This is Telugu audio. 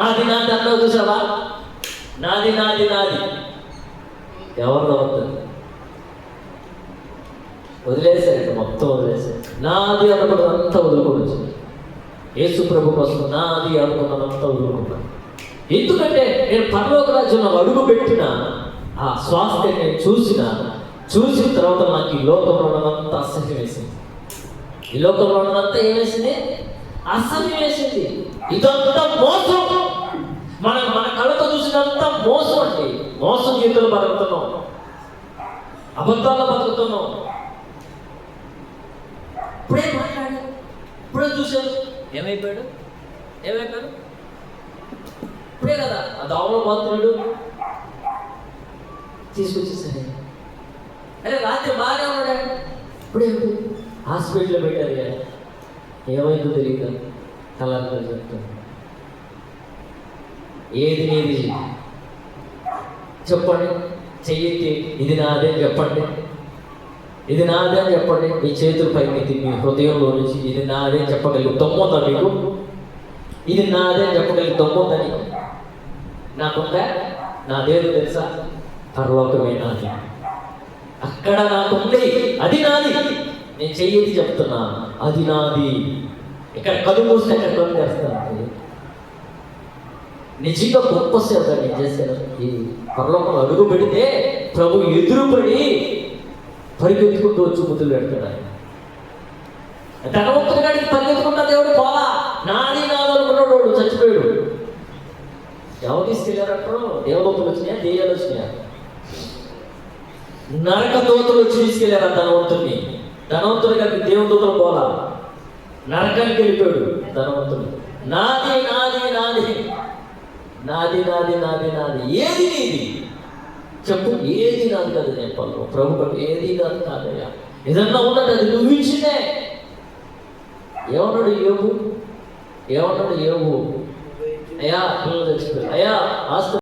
నాది నాది అన్నావు చూసావా? నాది నాది నాది. ఎవరిలో అవుతుంది వదిలేశారు మొత్తం వదిలేశారు. నాది అనుకున్నదంతా వదులుకోవచ్చు. యేసు ప్రభు కోసం నాది అనుకున్నదంతా వదులుకున్నాను ఎందుకంటే నేను పరలోక రాజ్యంలో అడుగు పెట్టిన ఆ స్వాస్థ్యం నేను చూసిన చూసిన తర్వాత నాకు ఈ లోకంలో ఉన్నదంతా అసహ్యం వేసింది ఈ లోకంలో ఉన్నదంతా ఏం వేసింది అసహ్యం వేసింది ఇదంతా మోసం. జీవితంలో బతుకుతున్నాం అబద్ధాల్లో బతుకుతున్నాం ఇప్పుడే మాట్లాడాడు ఇప్పుడే చూశాడు ఏమైపోయాడు? ఏమైపోయాడు? ఇప్పుడే కదా. ఆ దోమలో బాత్రుడు తీసుకొచ్చేసాడు అరే రాత్రి బాగానే ఉన్నాడు? ఇప్పుడే హాస్పిటల్లో పెట్టారు కదా. ఏమైందో తెలియదు కలర్ చెప్తాను ఏది నీది? చెప్పండి. చెయ్యి ఇది నాదే చెప్పండి. ఇది నాదే అని చెప్పండి. మీ చేతులు పైకి మీ హృదయంలో నుంచి ఇది నాదే అని చెప్పగలిగి దమ్ముందా మీకు? ఇది నాదే అని చెప్పగలిగి దమ్ముందా నీకు నాకుందా? నాదేదో తెలుసా? పర్లోకమే నాది. అక్కడ నాకుంది. అది నాది. నేను చెయ్యేది చెప్తున్నా. అది నాది. ఇక్కడ కళ్ళు మూస్తే ఎక్కడ కళ్ళు తెస్తాను నిజంగా గొప్ప సేవ నేను చేశాను. ఈ పరలోకం అడుగు పెడితే ప్రభు ఎదురుపడి పరిగెత్తుకుంటూ వచ్చి ముద్దులు పెడతాడు ఆయన. ధనవంతుడి గాడికి పరిగెత్తుకుంటా దేవుడు పోలా? నాది నాది అనుకున్నాడు వాడు చచ్చిపోయాడు. ఎవరు తీసుకెళ్ళారంటారు దేవదూతలు వచ్చినాయా? దేయాలు వచ్చినాయా? నరక దూతలు వచ్చి తీసుకెళ్ళారు ఆ ధనవంతుడిని ధనవంతుడి గారికి దేవదూతలు పోలా? నరకానికి వెళ్ళిపోయాడు ధనవంతుడు. నాది నాది నాది. నాది నాది నాది నాది. ఏది నీది? చెప్పు ఏది నాది కాదు నేను పనులు ప్రభు ఏది నాది కాదయ్యా? ఏదన్నా ఉన్నది అది నువ్వు ఇచ్చిందే. ఏమన్నాడు యోగు ఏమన్నాడు యోగు అయ్యా పిల్లలు తెచ్చిపోయారు అయ్యా ఆస్తి